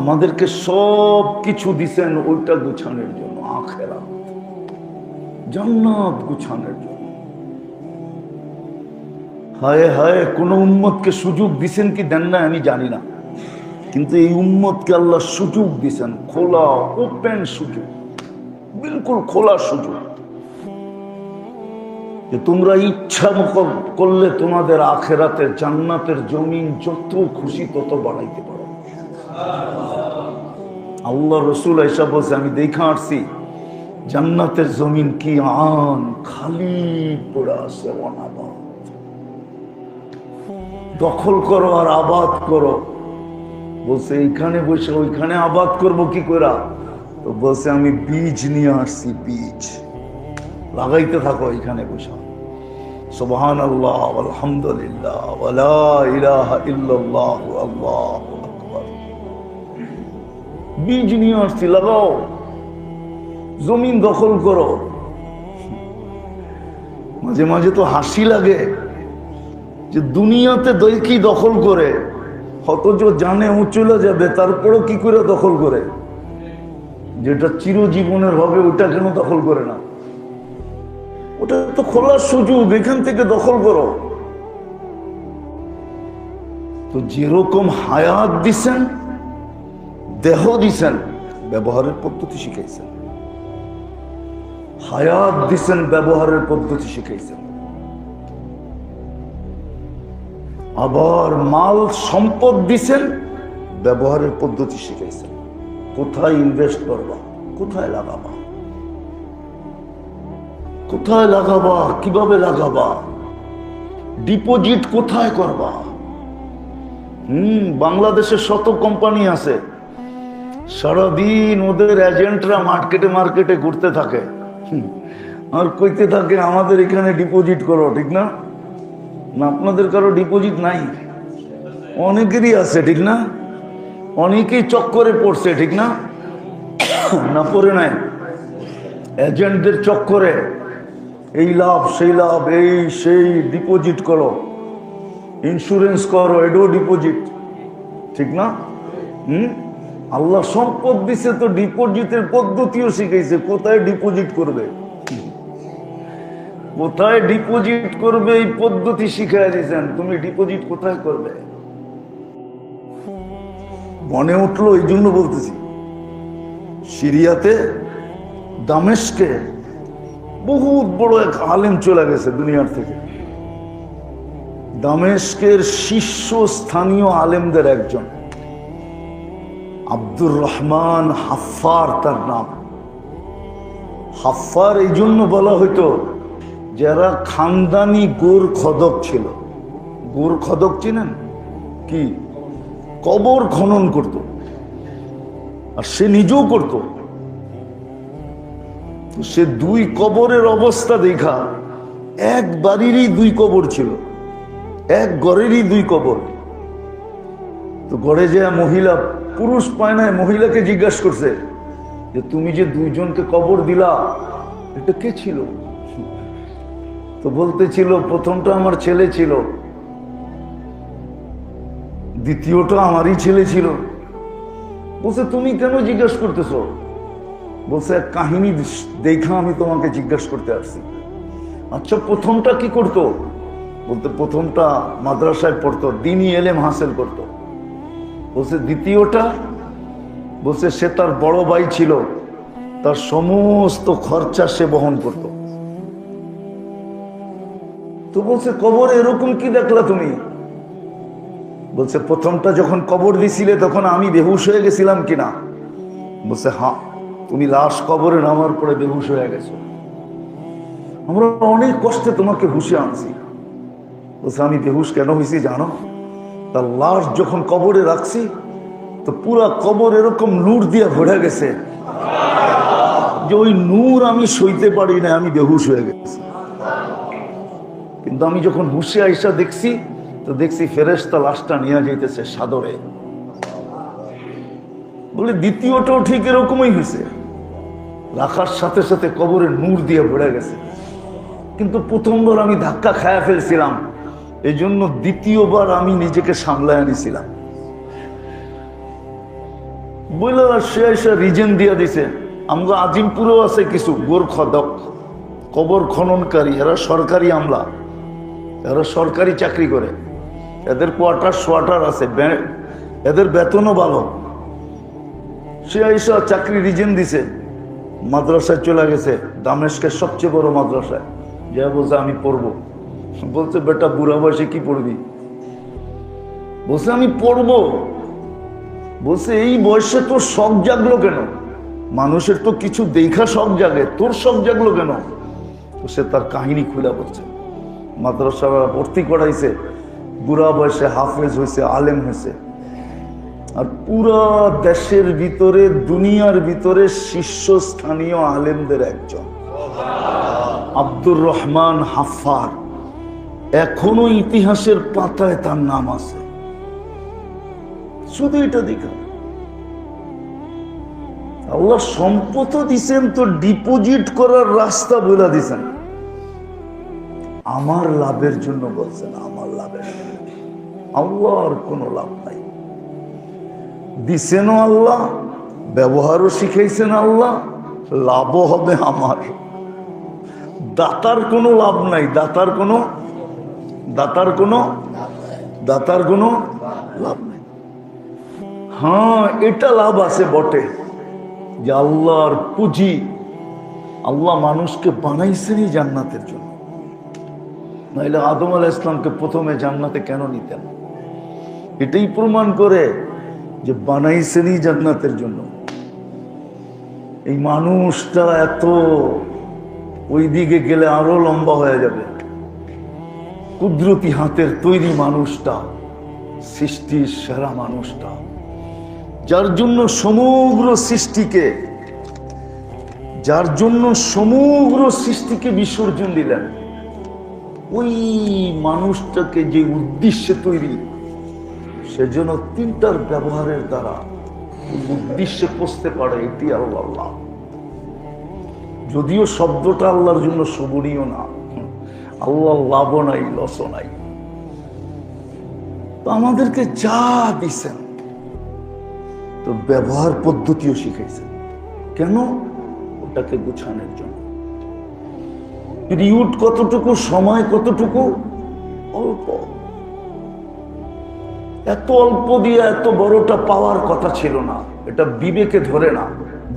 আমাদেরকে সব কিছু দিছেন ওইটা গুছানোর জন্য আখেরা জান্নাত গুছানোর জন্য। হায় হায়, কোন উম্মতকে সুযোগ দিছেন কি দেন না আমি জানি না। কিন্তু এই উম্মতকে আল্লাহ সুযোগ দিছেন, খোলা ওপেন সুযোগ। বিলকুল খোলা সুযোগ। যে তোমরা ইচ্ছা করলে তোমাদের আখেরাতের জান্নাতের জমিন যত খুশি তত বাড়াইতে পারো। আল্লাহ রসুল এসব বলছে, আমি দেখা আসছি, জান্নাতের জমিন কি আন, খালি পড়ে আছে দখল করো আর আবাদ করো। বলছে, এইখানে বসে, ওইখানে আবাদ করব কি করা তো বলছে, আমি বীজ নিয়ে আসছি, বীজ। লাগাইতে থাকো এখানে বসে। সুবহান আল্লাহ আলহামদুলিল্লাহ আল্লাহু। বীজ নিয়ে আসছি লাগাও জমিন দখল করো। মাঝে মাঝে তো হাসি লাগে যে দুনিয়াতে দৈকি দখল করে? অথচ জানে ও চলে যাবে, তারপরও কি করে দখল করে? যেটা চিরজীবনের হবে, ওটা কেন দখল করে না? ওটা তো খোলার সুযোগ, এখান থেকে দখল করো। তো যেরকম হায়াত দিছেন দেহ দিছেন, ব্যবহারের পদ্ধতি শিখাইছেন। হায়াত দিছেন, ব্যবহারের পদ্ধতি শিখাইছেন। আবার মাল সম্পদ দিছেন, ব্যবহারের পদ্ধতি শিখাইছেন। কোথায় ইনভেস্ট করবা? কোথায় লাগাবা? কোথায় লাগাবা? কীভাবে লাগাবা? ডিপোজিট কোথায় করবা? হুম, বাংলাদেশে শত কোম্পানি আছে। সারাদিন ওদের এজেন্টরা মার্কেটে মার্কেটে ঘুরতে থাকে। আর কইতে থাকে, আমাদের এখানে ডিপোজিট করো, ঠিক না? না, আপনাদের কারও ডিপোজিট নাই। অনেকেরই আছে, ঠিক না? অনেকেই চক্করে পড়ছে, ঠিক না? না, পড়ে নাই। এজেন্টদের চক্করে, এই লাভ, সেই লাভ, এই, সেই ডিপোজিট করো। ইন্স্যুরেন্স করো, এডো ডিপোজিট ঠিক না? হুম? আল্লাহ সম্পদ দিছে তো ডিপোজিটের পদ্ধতিও শিখাইছে, কোথায় ডিপোজিট করবে? কোথায় ডিপোজিট করবে এই পদ্ধতি শিখাই দিয়েছেন তুমি ডিপোজিট কোথায় করবে? মনে উঠল এই জন্য বলতেছি, সিরিয়াতে দামেশকে বহুত বড় এক আলেম চলে গেছে দুনিয়ার থেকে। দামেশকের শীর্ষস্থানীয় আলেমদের একজন। আব্দুর রহমান হাফার তার নাম। হাফার এই জন্য বলা হইতো, যারা খানদানি গোর খদক ছিল। গোর খদক চিনেন? কি? কবর খনন করত। আর সে নিজেও করত। সে দুই কবরের অবস্থা দেখা, এক বাড়িরই দুই কবর ছিল, এক ঘরেরই দুই কবর। তো গড়ে যে মহিলা পুরুষ পায় না মহিলাকে জিজ্ঞাসা করছে যে তুমি যে দুইজনকে কবর দিলা, এটা কে ছিল? তো বলতেছিল, প্রথমটা আমার ছেলে ছিল, দ্বিতীয়টা আমারই ছেলে ছিল। বলছে, তুমি কেন জিজ্ঞাসা করতেছো? বলছে, এক কাহিনী দেখা আমি তোমাকে জিজ্ঞাসা করতে আসছি। আচ্ছা প্রথমটা কি করতো? বলতে, প্রথমটা মাদ্রাসায় পড়তো, দিনই এলেম হাসিল করতো। বলছে, দ্বিতীয়টা? বলছে, সে তার বড় ভাই ছিল। তার সমস্ত খরচা সে বহন করত। তো বলছে, কবর এরকম কি দেখলা তুমি? বলছে, প্রথমটা যখন কবর দিছিলে, তখন আমি বেহুশ হয়ে গেছিলাম কিনা? বলছে হ্যাঁ তুমি লাশ কবরে নামার পরে বেহুশ হয়ে গেছো। আমরা অনেক কষ্টে তোমাকে হুশে আনছি। বলছে, আমি বেহুশ কেন হয়েছি জানো? তার লাশ যখন কবরে রাখছি, তো পুরা কবর এরকম নূর দিয়ে ভরে গেছে। যে ওই নূর আমি সইতে পারি না আমি বেহুশ হয়ে গেছি। কিন্তু আমি যখন হুশে আইসা দেখছি, তো দেখছি ফেরেস্তা লাশটা নিয়ে যাইতেছে সাদরে। বলে, দ্বিতীয়টাও ঠিক এরকমই হয়েছে। রাখার সাথে সাথে কবরে নূর দিয়ে ভরে গেছে। কিন্তু প্রথমবার আমি ধাক্কা খায়া ফেলছিলাম। এই জন্য দ্বিতীয়বার আমি নিজেকে সামলায় আনিছিলাম। বলে সে এসে রিজেন দিয়ে দিছে আমরা আজিমপুরেও আছে কিছু গোরখদক কবর খননকারী, এরা সরকারি আমলা, এরা সরকারি চাকরি করে, এদের কোয়ার্টার সোয়াটার আছে এদের বেতনও ভালো। সে এসে চাকরি রিজেন দিছে, মাদ্রাসায় চলে গেছে দামেশকের সবচেয়ে বড় মাদ্রাসায়। যা বলছে আমি পড়ব। বলছে, বেটা, বুড়া বয়সে কি পড়বি? বলছে, আমি পড়ব। বলছে, এই বয়সে তোর শখ জাগলো কেন? মানুষের তো কিছু দেখা শখ জাগে, তোর শখ জাগলো কেন? তো সে তার কাহিনী খুলে বলছে। মাদ্রাসা ভর্তি করাইছে, বুড়া বয়সে হাফেজ হয়েছে আলেম হয়েছে আর পুরা দেশের ভিতরে, দুনিয়ার ভিতরে শীর্ষস্থানীয় আলেমদের একজন। আব্দুর রহমান হাফার। এখনও ইতিহাসের পাতায় তার নাম আছে। শুধু এটা দেখা আল্লাহ সম্পদ দিছেন তো ডিপোজিট করার রাস্তা বলে দিছেন। আমার লাভের জন্য বলছেন, আমার লাভের। আল্লাহর কোনো লাভ নাই। দিছেনও আল্লাহ, ব্যবহারও শিখাইছেন আল্লাহ, লাভও হবে আমার। দাতার কোনো লাভ নাই, দাতার কোনো দাতার কোনো দাতার কোনো লাভ নাই। হ্যাঁ এটা লাভ আছে বটে যে আল্লাহর পুঁজি আল্লাহ মানুষকে বানাইছেনই জান্নাতের জন্য। নাইলে আদম আলাহ ইসলামকে প্রথমে জান্নাতে কেন নিতেন? এটাই প্রমাণ করে যে বানাইছেনই জান্নাতের জন্য। এই মানুষটা এত ওই দিকে গেলে আরও লম্বা হয়ে যাবে। কুদরতি হাতের তৈরি মানুষটা, সৃষ্টির সেরা মানুষটা। যার জন্য সমগ্র সৃষ্টিকে, যার জন্য সমগ্র সৃষ্টিকে বিসর্জন দিলেন, ওই মানুষটাকে যে উদ্দেশ্যে তৈরি সেজন্য তিনটার ব্যবহারের দ্বারা উদ্দেশ্যে পৌঁছতে পারে এটি আল্লাহ। যদিও শব্দটা আল্লাহর জন্য শোভনীয় না আল্লাহ লাভও নাই লসও নাই তো আমাদেরকে যা দিছেন, তো ব্যবহার পদ্ধতিও শিখাইছেন। কেন? ওটাকে গুছানোর জন্য। পিরিয়ড কতটুকু, সময় কতটুকু? অল্প। এত অল্প দিয়ে এত বড়টা পাওয়ার কথা ছিল না। এটা বিবেকে ধরে না,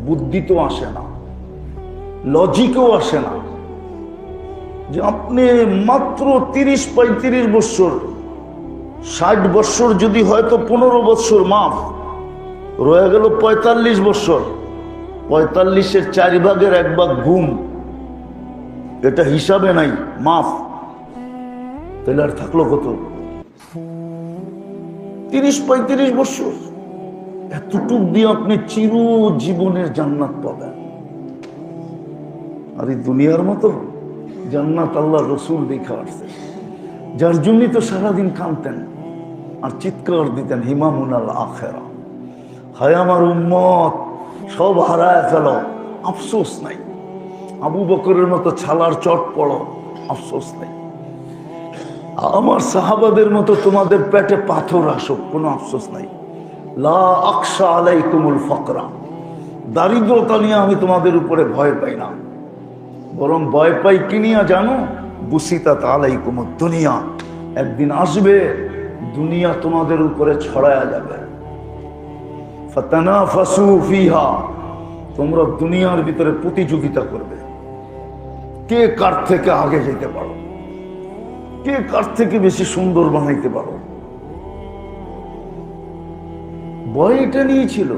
বুদ্ধিতেও আসে না, লজিকেও আসে না। যে আপনি মাত্র তিরিশ, পঁয়ত্রিশ বৎসর ষাট বৎসর যদি হয়তো পনেরো বৎসর মাফ, রয়ে গেল পঁয়তাল্লিশ বৎসর পঁয়তাল্লিশের চার ভাগের এক ভাগ ঘুম, এটা হিসাবে নাই, মাফ। তাহলে আর থাকল কত? তিরিশ, পঁয়ত্রিশ বৎসর এতটুক দিয়ে আপনি চির জীবনের জান্নাত পাবেন। আর এই দুনিয়ার মতো জান্নাত আল্লাহ রসুল দেখা আসছে যার জন্যই তো সারাদিন কাঁদতেন আর চিৎকার দিতেন হিমামুনাল আখেরা। হায় আমার উম্মত, সব হারায় ফেল। আফসোস নাই। আবু বকরের মতো ছালার চট পড়ো, আফসোস নাই। আমার সাহাবাদের মতো তোমাদের পেটে পাথর আসুক, কোনো আফসোস নাই। লা আকশা আলাইকুমুল ফকরা। দারিদ্রতা নিয়ে আমি তোমাদের উপরে ভয় পাই না। বরং ভয় পাই কিনিয়া জানো? বুসিতা আলাইকুম দুনিয়া। একদিন আসবে, দুনিয়া তোমাদের উপরে ছড়ায়া যাবে। ফাতানাফাসু ফিহা। তোমরা দুনিয়ার ভিতরে প্রতিযোগিতা করবে। কে কার থেকে আগে যেতে পারো? কে কার থেকে বেশি সুন্দর বানাইতে পারো? ভয় এটা নিয়েছিল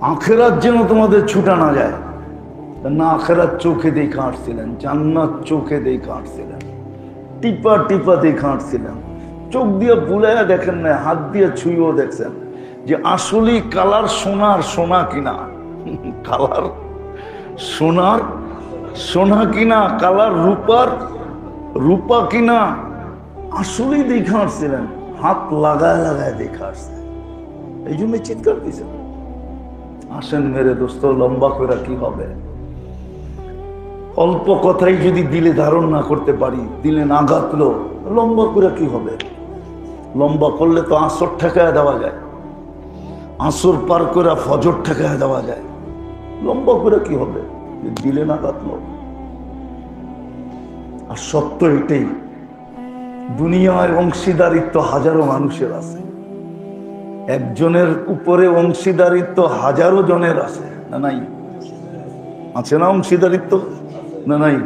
আখেরাত যেন তোমাদের ছুটা না যায়। না, আখেরাত চোখে দেখে আসছিলেন জান্নাত চোখে দেখে আসছিলেন টিপা টিপা দেখে আসছিলেন চোখ দিয়ে বুলাইয়া দেখেন না হাত দিয়ে ছুঁয়েও দেখছেন যে আসলে কালার সোনার সোনা কিনা। কালার সোনার সোনা কিনা, কালার রূপার রূপা কিনা। আসলেই দেখে আসছিলেন হাত লাগায় লাগায় দেখে আসছে এই জন্য চিৎকার দিয়েছেন। আসেন মেরে দোস্ত, লম্বা করে কি হবে? অল্প কথাই যদি দিলে ধারণ না করতে পারি, দিলে না গাতলো লম্বা করে কি হবে? লম্বা করলে তো আসর ঠেকায় দেওয়া যায়। আসর পার করে ফজর ঠেকা দেওয়া যায়। লম্বা করে কি হবে? দিলে না কাটলো আর সত্য এটাই দুনিয়ায় অংশীদারিত্ব হাজারো মানুষের আছে। একজনের উপরে অংশীদারিত্ব হাজারো জনের আছে। না নাই? আছে না অংশীদারিত্ব? না নাই?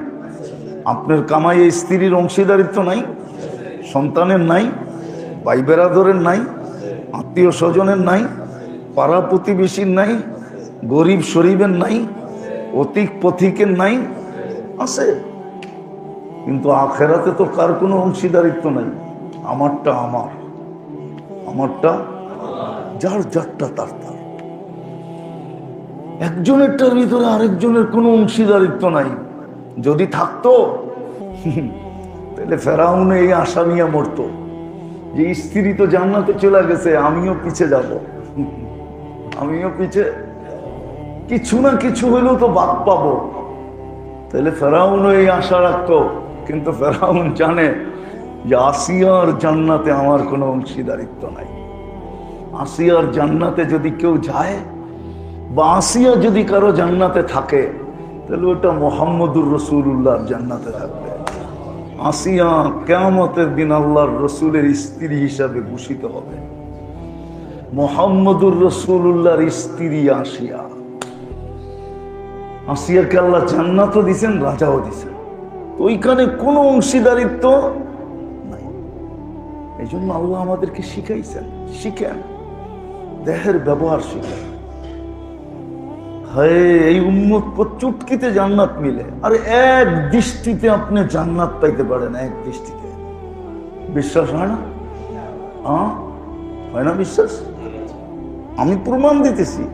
আপনার কামাই এই স্ত্রীর অংশীদারিত্ব নাই, সন্তানের নাই, ভাই বেরাদরের নাই, আত্মীয় স্বজনের নাই, পাড়া প্রতিবেশীর নাই, গরিব শরীফের নাই, অতিক পথিকের নাই, আছে। কিন্তু আখেরাতে তো কার কোনো অংশীদারিত্ব নাই? আমারটা আমার। আমারটা যার, যারটা তার তার। একজনেরটার ভিতরে আরেকজনের কোনো অংশীদারিত্ব নাই। যদি থাকতো, তাহলে ফেরাউনে এই আশা নিয়ে মরতো। যে স্ত্রী তো জান্নাতে চলে গেছে, আমিও পিছে যাব। আমিও পিছে, কিছু না কিছু হইলেও তো বাদ পাবো। তাহলে ফেরাউনও এই আশা রাখতো, কিন্তু ফেরাউন জানে যে আসিয়ার জান্নাতে আমার কোনো অংশীদারিত্ব নাই। আসিয়ার জান্নাতে যদি কেউ যায়, বা আসিয়া যদি কারও জান্নাতে থাকে তাহলে ওটা মোহাম্মদুর রসুল্লাহর জান্নাতে থাকবে। আসিয়া কেমতের দিন আল্লাহর রসুলের স্ত্রী হিসাবে ভূষিত হবে। মোহাম্মদুর রসুল্লাহর স্ত্রী আসিয়া। আসিয়াকে আল্লাহ জান্নাতও দিছেন, রাজাও দিছেন। ওইখানে কোনো অংশীদারিত্ব নাই। এই জন্য আল্লাহ আমাদেরকে শিখাইছেন, শিখেন। দেহের ব্যবহার শিখেন। হায়, এই উন্মত চুটকিতে জান্নাত মিলে। আর এক দৃষ্টিতে আপনি জান্নাত পাইতে পারেন, এক দৃষ্টিতে। বিশ্বাস হয় না? হ্যাঁ না বিশ্বাস? আমি প্রমাণ দিতেছি।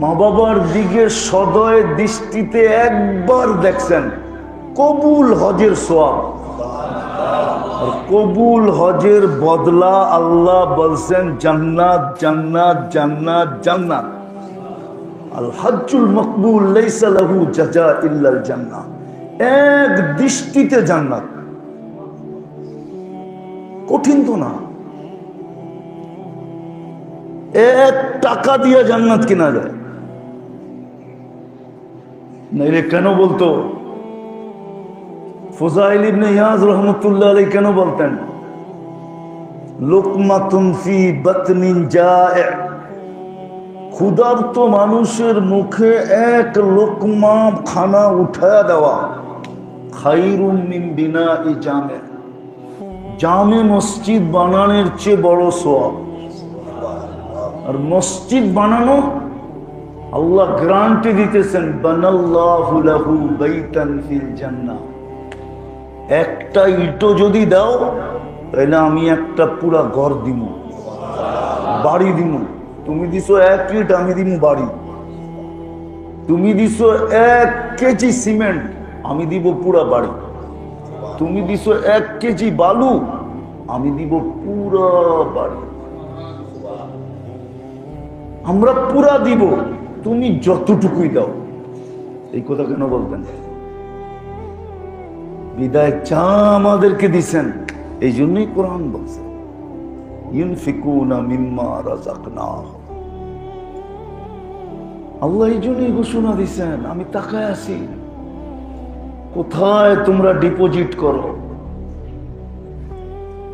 মা বাবার দিকে সদয় দৃষ্টিতে একবার দেখছেন, কবুল হজের সোয়াব। কবুল হজের বদলা আল্লাহ বলছেন, জান্নাত জান্নাত জান্নাত জান্নাত। আল হজ্জুল মকবুল জাজা ইল্লাল জান্নাত এক দৃষ্টিতে জান্নাত। কঠিন তো না। এক টাকা দিয়ে জান্নাত কিনা যায়। নাইলে কেন বলতো? ফোজাইল ইবনে ইয়াজ রহমতুল্লাহ আলাই কেন বলতেন? লোকমাতুন ফি বাতনিন জায়ে। ক্ষুধার্ত মানুষের মুখে এক লোকমা খানা উঠায়া দেওয়া। খাইরুম মিন বিনা ই জামে। জামে মসজিদ বানানোর চেয়ে বড় সোয়াব আর মসজিদ বানানো আল্লাহ গ্রান্টি দিতেছেন একটা ইটো যদি দাও, তাহলে আমি একটা পুরা ঘর দিব বাড়ি দিব তুমি দিছো এক ইট আমি দিব বাড়ি। তুমি দিছো এক কেজি সিমেন্ট, আমি দিব পুরা বাড়ি। তুমি দিছো এক কেজি বালু, আমি দিব পুরা বাড়ি। আমরা পুরা দিব, তুমি যতটুকুই দাও। এই কথা কেন বলতেন বিদায় চা আমাদেরকে দিছেন, এই জন্যই কোরআন বলছে। ঘোষণা আমি তাকায় আছি। কোথায় তোমরা ডিপোজিট করো?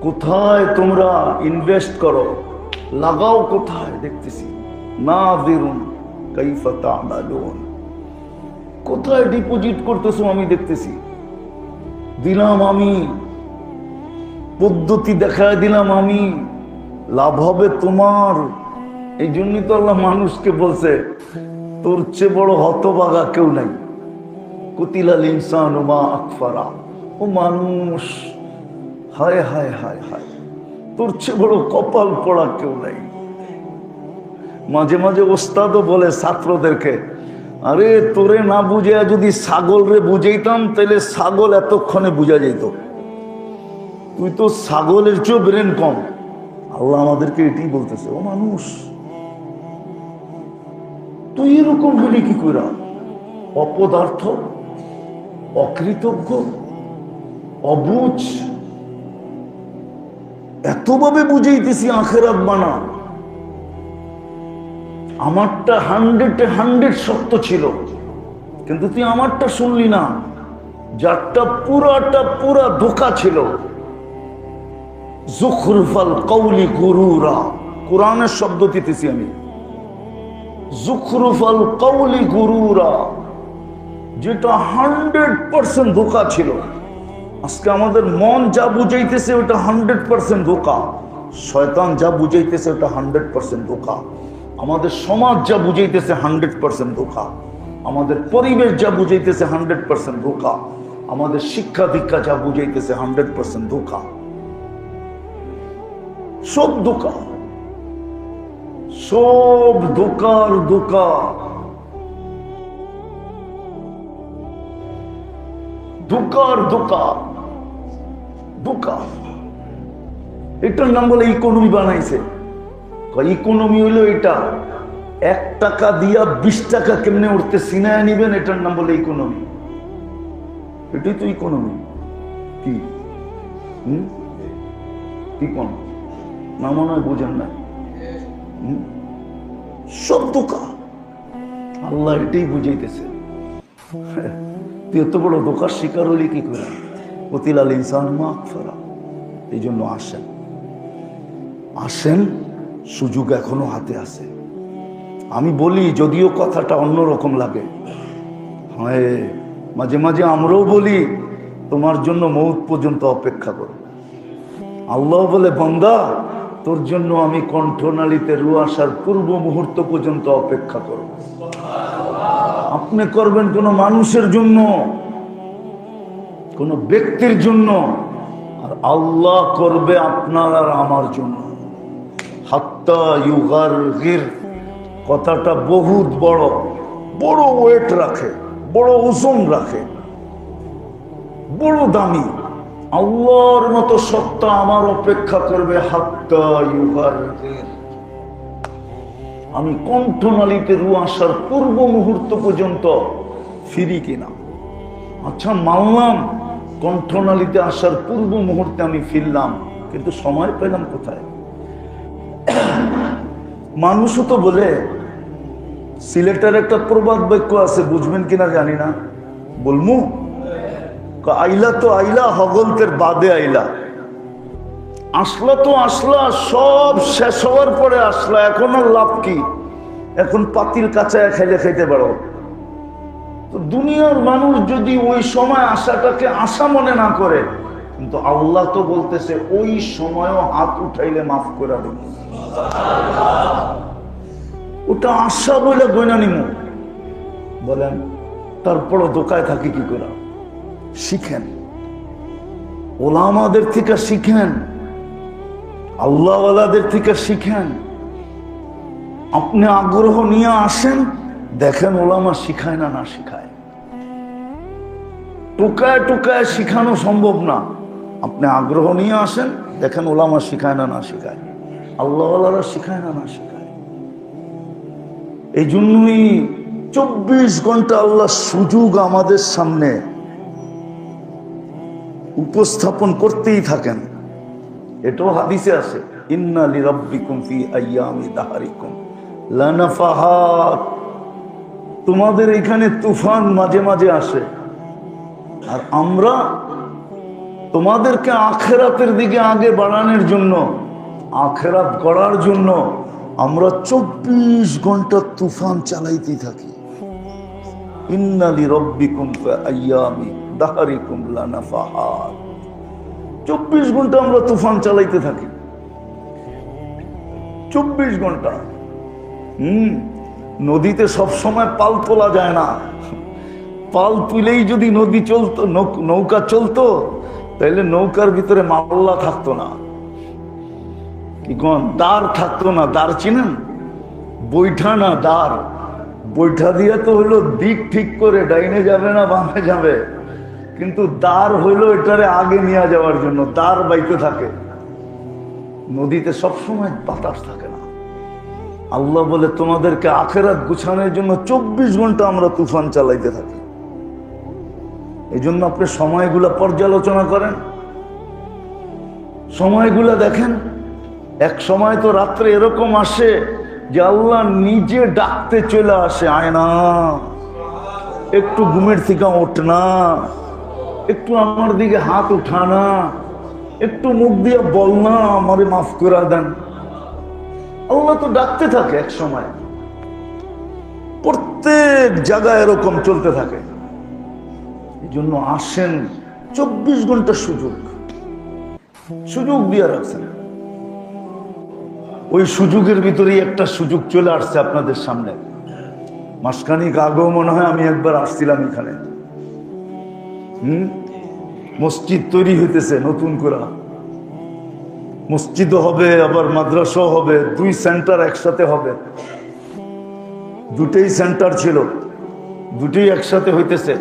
কোথায় তোমরা ইনভেস্ট করো? লাগাও কোথায়? দেখতেছি। না বেরুন কোথায় ডিপোজিট করতেছো আমি দেখতেছি। দিলাম আমি। পদ্ধতি দেখায় দিলাম আমি। লাভ হবে তোমার। এই জন্যই তো আল্লাহ মানুষকে বলছে, তোর চেয়ে বড় হতবাগা কেউ নাই। কুতিলাল ইনসান ও মা আকফারা। ও মানুষ, হায় হায় হায় হায়। তোর চেয়ে বড় কপাল পড়া কেউ নাই। মাঝে মাঝে ওস্তাদও বলে ছাত্রদেরকে, আরে, তোরে না বুঝে যদি ছাগল রে বুঝাইতাম তাহলে ছাগল এতক্ষণে বুঝা যেত তুই তো ছাগলের চেয়েও ব্রেন কম। আল্লাহ আমাদেরকে এটাই বলতেছে, ও মানুষ, তুই এরকম হলি কি করে অপদার্থ, অকৃতজ্ঞ অবুঝ এতভাবে বুঝাইতেছি আখেরাত বানা। আমারটা হান্ড্রেডে হান্ড্রেড সত্য ছিল, কিন্তু তুই আমারটা শুনলি না। যারটা পুরাটা পুরা ধোকা ছিল জুখরুফাল কৌলি গুরুরা। কোরআনের শব্দ দিতেছি আমি। জুখরুফাল কৌলি গুরুরা, যেটা হান্ড্রেড পার্সেন্ট ধোকা ছিল। আজকে আমাদের মন যা বুঝাইতেছে ওটা হান্ড্রেড পার্সেন্ট ধোকা। শয়তান যা বুঝাইতেছে ওটা হান্ড্রেড পার্সেন্ট ধোকা। আমাদের সমাজ যা বুঝাইতেছে হান্ড্রেড পার্সেন্ট ধোকা। আমাদের পরিবেশ যা বুঝাইতেছে হান্ড্রেড পার্সেন্ট ধোকা। আমাদের শিক্ষা দীক্ষা যা বুঝাইতেছে হান্ড্রেড পার্সেন্ট ধোকা। সব ধোকা সব ধোকা ধোকা এটার নাম বলে ইকোনমি বানাইছে। ইকোনমি হইল এটা, এক টাকা দিয়া বিশ টাকা কেমনে উঠতে সিনায় নিবেন, এটার নাম বলে ইকোনমি এটাই তো ইকোনমি কি? হুম? কি কোন না মনে হয় বোঝেন না। সব দোকা আল্লাহ এটাই বুঝাইতেছে। তুই এত বড় দোকার শিকার হলি কি করে? অতিলাল ইনসান মাফ ফেরা এই জন্য আসেন। আসেন, সুযোগ এখনও হাতে আছে। আমি বলি, যদিও কথাটা অন্যরকম লাগে। হ্যাঁ মাঝে মাঝে আমরাও বলি, তোমার জন্য মৌত পর্যন্ত অপেক্ষা করো। আল্লাহ বলে, বন্দা তোর জন্য আমি কণ্ঠনালীতে রু আসার পূর্ব মুহূর্ত পর্যন্ত অপেক্ষা করব। আপনি করবেন কোনো মানুষের জন্য, কোনো ব্যক্তির জন্য, আর আল্লাহ করবে আপনার আর আমার জন্য। হাত্তা ইউগার গির, কথাটা বহুত বড় বড় ওয়েট রাখে, বড় ওজন রাখে, বড় দামি। আল্লাহর মতো সত্তা আমার অপেক্ষা করবে হাত্তা ইউগার গির আমি কণ্ঠনালীতে রু আসার পূর্ব মুহূর্ত পর্যন্ত ফিরি কিনা? আচ্ছা মানলাম কণ্ঠনালীতে আসার পূর্ব মুহূর্তে আমি ফিরলাম, কিন্তু সময় পেলাম কোথায়? মানুষও তো বলে, সিলেটের একটা প্রবাদ বাক্য আছে, বুঝবেন কিনা জানি না। বলমু আইলা তো আইলা হগলতের বাদে আইলা। আসলা তো আসলা, সব শেষ হওয়ার পরে আসলা, এখন আর লাভ কি? এখন পাতিল কাঁচায় খাইলে খাইতে পারো। তো দুনিয়ার মানুষ যদি ওই সময় আশাটাকে আশা মনে না করে, কিন্তু আল্লাহ তো বলতেছে, ওই সময়ও হাত উঠাইলে মাফ করে দেব। ওটা আশা বলে গয়না নিমু। বলেন, তারপরও দোকায় থাকি কি করে? শিখেন। ওলামাদের থেকে শিখেন। আল্লাহওয়ালাদের থেকে শিখেন। আপনি আগ্রহ নিয়ে আসেন, দেখেন ওলামা শিখায় না না শিখায়। টুকায় টুকায় শিখানো সম্ভব না। আপনি আগ্রহ নিয়ে আসেন, দেখেন ওলামা শিখায় না না শিখায়। আল্লাহওয়ালারা শিখায় না না শিখায়। এই জন্যই চব্বিশ ঘণ্টা আল্লাহ সুযোগ আমাদের সামনে উপস্থাপন করতেই থাকেন। এটাও হাদিসে আছে, ইন্না লিরাব্বিকুম ফি আইয়ামি দাহারিকুম লানাফাহাত তোমাদের এখানে তুফান মাঝে মাঝে আসে। আর আমরা তোমাদেরকে আখেরাতের দিকে আগে বাড়ানোর জন্য, আখেরাত গড়ার জন্য আমরা চব্বিশ ঘণ্টা তুফান চালাইতে থাকি। ইন্নালি রব্বিকুম ফি আইয়ামি চব্বিশ ঘণ্টা আমরা তুফান চালাইতে থাকি। চব্বিশ ঘণ্টা। হুম, নদীতে সব সময় পাল তোলা যায় না। পাল তুলেই যদি নদী চলতো, নৌকা চলতো তাহলে নৌকার ভিতরে মাল্লা থাকতো না। কি থাকতো না। দাঁড় চিনেন? বৈঠা না দাঁড় বৈঠা দিয়ে তো হলো দিক ঠিক করে ডাইনে যাবে না বামে যাবে। কিন্তু দ্বার হইল এটারে আগে নিয়ে যাওয়ার জন্য। দ্বার বাইতে থাকে। নদীতে সবসময় বাতাস থাকে না। আল্লাহ বলে, তোমাদেরকে আখেরাত গুছানোর জন্য চব্বিশ ঘণ্টা আমরা তুফান চালাইতে থাকি। এই জন্য আপনি সময়গুলা পর্যালোচনা করেন। সময়গুলা দেখেন, এক সময় তো রাত্রে এরকম আসে যে আল্লাহ নিজে ডাকতে চলে আসে আয় না একটু ঘুমের থেকে ওঠ না। একটু আমার দিকে হাত উঠানা, একটু মুখ দিয়ে বল না আমারে মাফ করে দেন। আল্লাহ তো ডাকতে থাকে এক সময়। প্রত্যেক জায়গায় এরকম চলতে থাকে। এই জন্য আসেন, চব্বিশ ঘণ্টা সুযোগ। সুযোগ দিয়ে রাখছেন। ওই সুযোগের ভিতরেই একটা সুযোগ চলে আসছে আপনাদের সামনে। মাসখানিক আগেও মনে হয় আমি একবার আসছিলাম এখানে। হুম? মসজিদ তৈরি হইতেছে নতুন করে। মসজিদও হবে, আবার মাদ্রাসাও হবে, দুই সেন্টার একসাথে হবে। দুটেই সেন্টার ছিল, দুটোই একসাথে হইতেছে।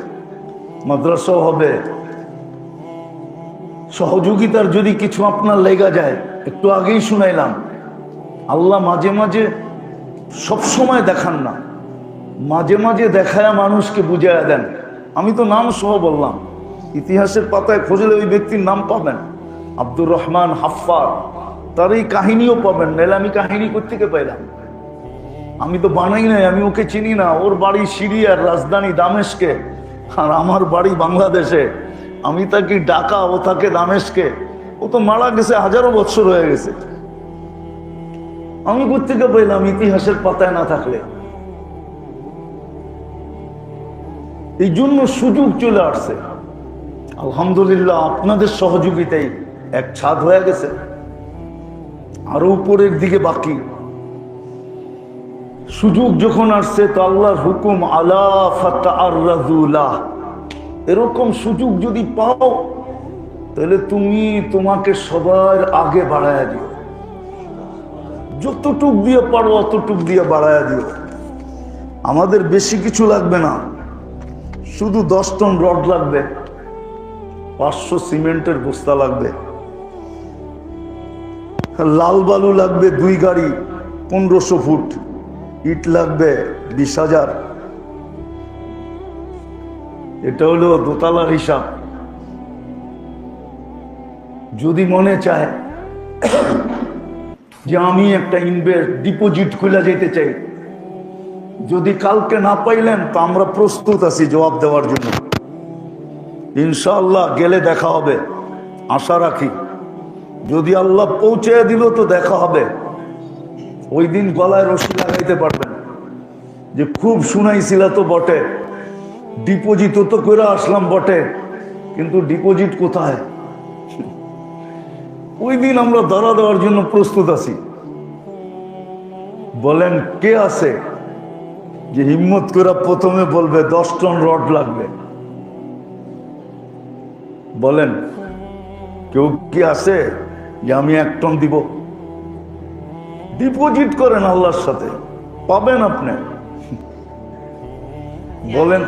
মাদ্রাসাও হবে। সহযোগিতার যদি কিছু আপনার লেগা যায়, একটু আগেই শুনাইলাম। আল্লাহ মাঝে মাঝে সব সময় দেখান না। মাঝে মাঝে দেখায় মানুষকে বুঝাইয়া দেন। আমি তো নাম সহ বললাম। ইতিহাসের পাতায় খুঁজলে ওই ব্যক্তির নাম পাবেন। আব্দুর রহমান হাফফার। তার এই কাহিনীও পাবেন। নাহলে আমি কাহিনী কোথেকে পাইলাম? আমি তো বানাই নাই, আমি ওকে চিনি না। ওর বাড়ি সিরিয়ার রাজধানী দামেশকে। আর আমার বাড়ি বাংলাদেশে। আমি তাকে ডাকা, ও থাকে দামেশকে। ও তো মারা গেছে, হাজারো বছর হয়ে গেছে। আমি কোথেকে পাইলাম ইতিহাসের পাতায় না থাকলে? এই জন্য সুযোগ চলে আসছে। আলহামদুলিল্লাহ, আপনাদের সহযোগিতায় এক ছাদ হয়ে গেছে। আরও উপরের দিকে বাকি। সুযোগ যখন আসছে, তো আল্লাহর হুকুম, আলা ফাতারাজুলাহ এরকম সুযোগ যদি পাও, তাহলে তুমি তোমাকে সবার আগে বাড়ায় দিও। যতটুক দিয়ে পারো, অতটুক দিয়ে বাড়ায় দিও। আমাদের বেশি কিছু লাগবে না। শুধু দশ টন রড লাগবে। পাঁচশো সিমেন্টের বস্তা লাগবে। লাল বালু লাগবে দুই গাড়ি, পনেরোশো ফুট। ইট লাগবে বিশ হাজার। এটা হলো দোতলার হিসাব। যদি মনে চায় যে আমি একটা ইনভেস্ট ডিপোজিট খুলে যেতে চাই। যদি কালকে না পাইলেন, তো আমরা প্রস্তুত আছি জবাব দেওয়ার জন্য। ইনশাআল্লাহ গেলে দেখা হবে। আশা রাখি। যদি আল্লাহ পৌঁছে দিল তো দেখা হবে। ওই দিন গলায় রশি লাগাইতে পারবেন। যে খুব শুনাইছিল তো বটে। ডিপোজিট তো করে আসলাম বটে। কিন্তু ডিপোজিট কোথায়? ওই দিন আমরা ধরা দেওয়ার জন্য প্রস্তুত আছি। বলেন, কে আছে? যে হিম্মত করে প্রথমে বলবে, দশ টন রড লাগবে। বলেন, কেউ কি আছে যে আমি এক টন দিব? ডিপোজিট করেন আল্লাহর সাথে, পাবেন আপনি। বলেন।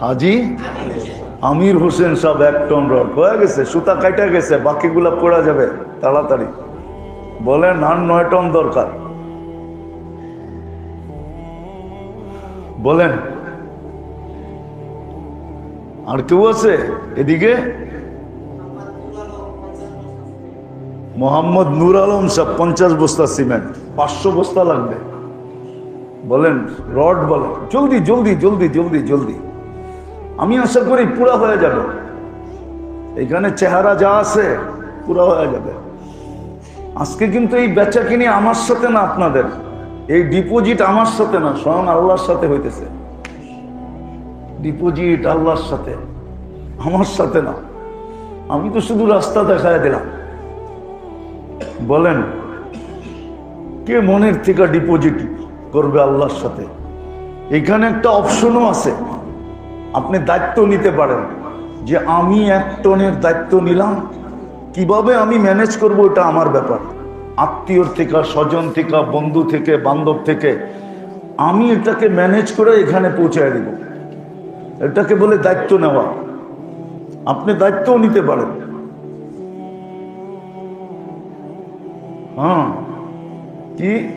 হাজি, আমির হোসেন সব এক টন রড, হয়ে গেছে, সুতা কাটা গেছে, বাকিগুলা পড়া যাবে, তাড়াতাড়ি। বলেন, আর নয় টন দরকার। বলেন। আর কেউ আছে এদিকে? মোহাম্মদ নূর আলম সাহ পঞ্চাশ বস্তা সিমেন্ট, পাঁচশো বস্তা লাগবে। বলেন, রড বলেন। জলদি জলদি জলদি জলদি জলদি। আমি আশা করি পুরা হয়ে যাবে। এখানে চেহারা যা আছে, পুরা হয়ে যাবে। আজকে কিন্তু এই বেচা কিনে আমার সাথে না আপনাদের। এই ডিপোজিট আমার সাথে না, স্বয়ং আল্লাহর সাথে হইতেছে। ডিপোজিট আল্লাহর সাথে, আমার সাথে না। আমি তো শুধু রাস্তা দেখায় দিলাম। বলেন, কে মনের থেকে ডিপোজিট করবে আল্লাহর সাথে? এখানে একটা অপশনও আছে। আপনি দায়িত্ব নিতে পারেন যে আমি এক টনের দায়িত্ব নিলাম, কীভাবে আমি ম্যানেজ করব এটা আমার ব্যাপার। আত্মীয়র থেকে, স্বজন থেকে, বন্ধু থেকে, বান্ধব থেকে, আমি এটাকে ম্যানেজ করে এখানে পৌঁছায় দিব। এটাকে বলে দায়িত্ব নেওয়া। আপনি দায়িত্বও নিতে পারেন। হ্যাঁ। কি?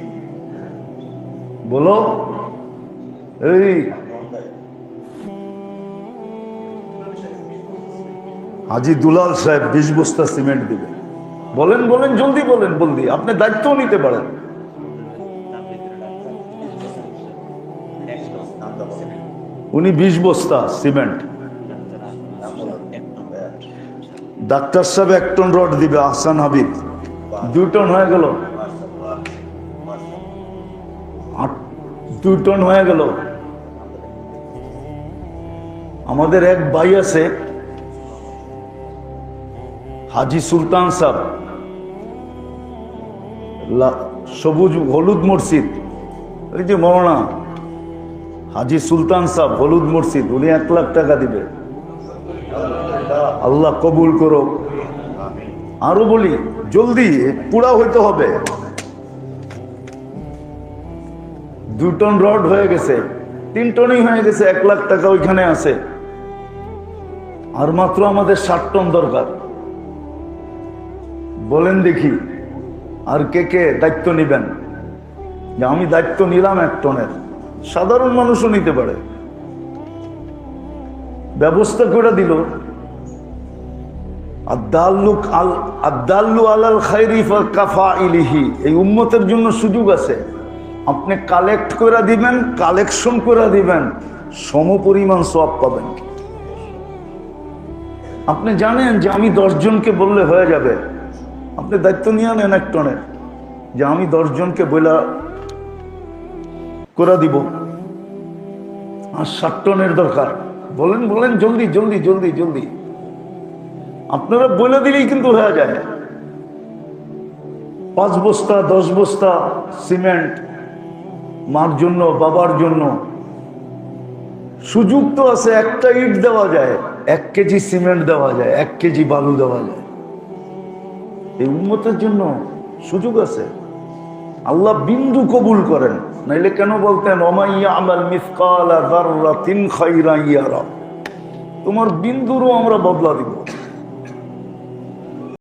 বলো। এই। হাজি দুলাল সাহেব বিশ বস্তা সিমেন্ট দিবে বলেন বলেন, জলদি বলেন, বলদি। আপনি দায়িত্বও নিতে পারেন। উনি বিশ বস্তা সিমেন্ট। ডাক্তার সাহেব এক টন রড দিবে, আহসান হাবিব। দুই টন হয়ে গেল। দুই টন হয়ে গেল। আমাদের এক ভাই আছে, হাজি সুলতান সাহ সবুজ হলুদ মসজিদ। ওই যে মরনা হাজি সুলতান সাহ হলুদ মসজিদ উনি এক লাখ টাকা দিবে। আল্লাহ কবুল করো আরও বলি, জলদি পুরা হইতে হবে। দু টন রড হয়ে গেছে, তিন টনই হয়ে গেছে, এক লাখ টাকা ওইখানে আছে। আর মাত্র আমাদের ষাট টন দরকার। বলেন দেখি, আর কে কে দায়িত্ব নিবেন? যে আমি দায়িত্ব নিলাম এক টনের। সাধারণ মানুষও নিতে পারে। ব্যবস্থা করে দিল। এই উম্মতের জন্য সুযোগ আছে। আপনি কালেক্ট করে দিবেন কালেকশন করে দিবেন, সম পরিমাণ সব পাবেন। আপনি জানেন যে আমি দশজনকে বললে হয়ে যাবে। আপনি দায়িত্ব নিয়ে নেন এক টনের যে আমি দশজনকে বইলা করে দিব। আর ষাট টনের দরকার। বলেন বলেন, জলদি জলদি জলদি জলদি। আপনারা বলে দিলেই কিন্তু হয়ে যায়। পাঁচ বস্তা, দশ বস্তা সিমেন্ট মার জন্য, বাবার জন্য। সুযোগ তো আছে, একটা ইট দেওয়া যায়, এক কেজি সিমেন্ট দেওয়া যায়, এক কেজি বালু দেওয়া যায়। এই উন্মতের জন্য সুযোগ আছে। আল্লাহ বিন্দু কবুল করেন। নাইলে কেন বলতেন অমাইয়া আমার মিসকাল তোমার বিন্দুরও আমরা বদলা দিব।